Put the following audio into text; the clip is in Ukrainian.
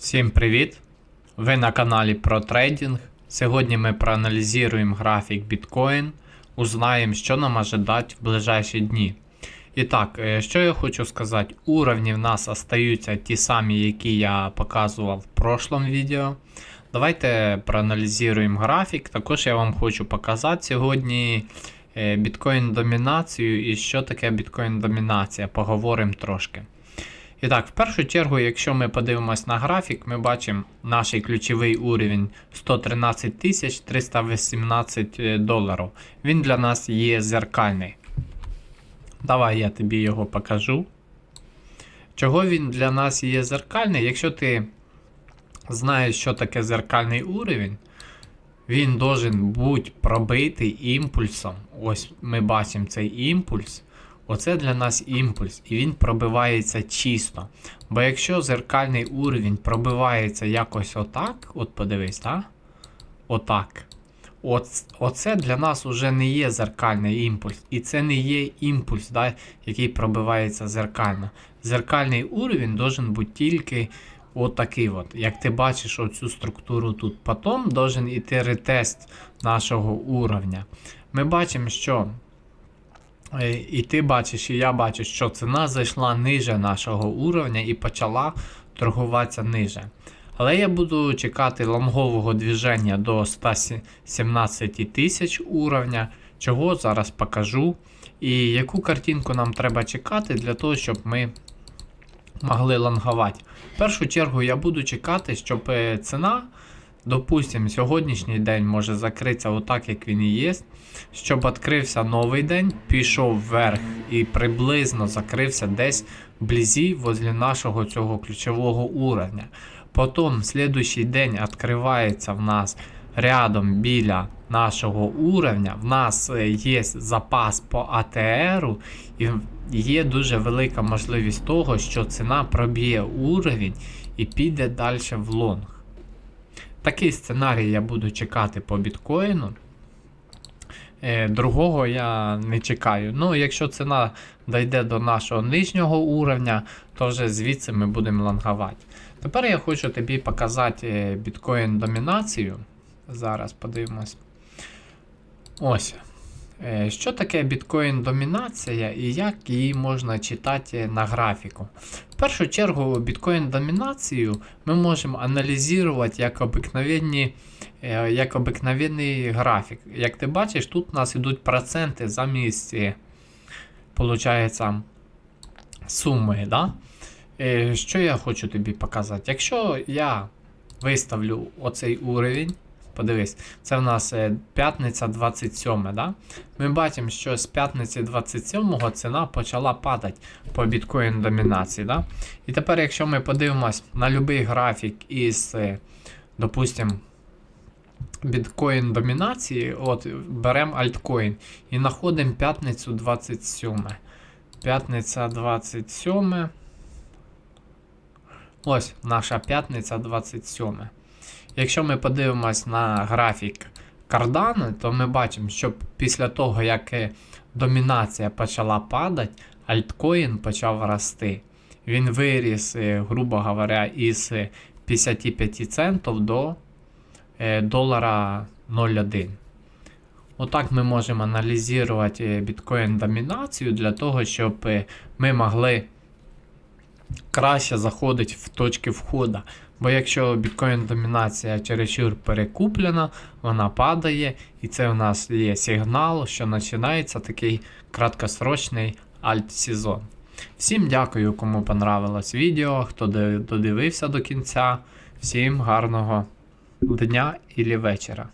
Всім привіт! Ви на каналі трейдинг. Сьогодні ми проаналізуємо графік біткоін, узнаємо, що нам ожидать в ближайші дні. І так, е, що я хочу сказати, уровні в нас остаються ті самі, які я показував в прошлом відео. Давайте проаналізуємо графік. Також я вам хочу показати сьогодні е, біткоін домінацію і що таке біткоін домінація. Поговоримо трошки. І так, в першу чергу, якщо ми подивимось на графік, ми бачимо наш ключовий уровень 113 318 доларів. Він для нас є зеркальний. Давай я тобі його покажу. Чого він для нас є зеркальний? Якщо ти знаєш, що таке зеркальний уровень, він должен бути пробитий імпульсом. Ось ми бачимо цей імпульс. Оце для нас імпульс, і він пробивається чисто. Бо якщо зеркальний уровень пробивається якось отак, от подивись, так? Отак. От, оце для нас вже не є зеркальний імпульс. І це не є імпульс, да, який пробивається зеркально. Зеркальний уровень должен бути тільки отакий. От. Як ти бачиш оцю структуру тут, потім должен іти ретест нашого уровня. Ми бачимо, що. Е, І ти бачиш, і я бачу, що ціна зайшла ниже нашого уровня і почала торгуватися ниже. Але я буду чекати лонгового движення до 117 тисяч уровня, чого зараз покажу. І яку картинку нам треба чекати для того, щоб ми могли лонговати. В першу чергу я буду чекати, щоб е, ціна, допустимо, сьогоднішній день може закритися отак, як він і є. Щоб відкрився новий день, пішов вверх і приблизно закрився десь вблизі возле нашого цього ключового уровня. Потім слідуючий день відкривається в нас рядом біля нашого уровня. В нас е, є запас по АТР, і є дуже велика можливість того, що ціна проб'є уровень і піде далі в лонг. Такий сценарій я буду чекати по біткоїну. Е, Другого я не чекаю. Ну, якщо ціна дійде до нашого нижнього уровня, то вже звідси ми будемо лонговати. Тепер я хочу тобі показати е, біткоін домінацію. Зараз подивимось. Ось. Е, Що таке біткоін домінація і як її можна читати на графіку? В першу чергу, біткоін домінацію ми можемо аналізувати як обикновенні, е, як обикновенний графік. Як ти бачиш, тут у нас йдуть проценти замість е, получається, суми. Да? Е, Що я хочу тобі показати? Якщо я виставлю оцей уровень, подивись, це в нас е, п'ятниця 27. Да? Ми бачимо, що з п'ятниці 27 ціна почала падати по біткоін домінації. Да? І тепер, якщо ми подивимось на будь-який графік із, е, допустимо, біткоін домінації, от беремо альткоін і знаходимо п'ятницю 27. П'ятниця 27. Ось наша п'ятниця 27. Якщо ми подивимось на графік Cardano, то ми бачимо, що після того, як е, домінація почала падати, альткоін почав рости. Він виріс, е, грубо говоря, із 55 центів до е, долара 0,1. Отак ми можемо аналізувати біткоін домінацію для того, щоб е, ми могли краще заходити в точки входу. Бо якщо біткоін домінація чересчур перекуплена, вона падає, і це у нас є сигнал, що починається такий краткосрочний альт-сезон. Всім дякую, кому понравилось відео, хто додивився до кінця. Всім гарного дня і вечора.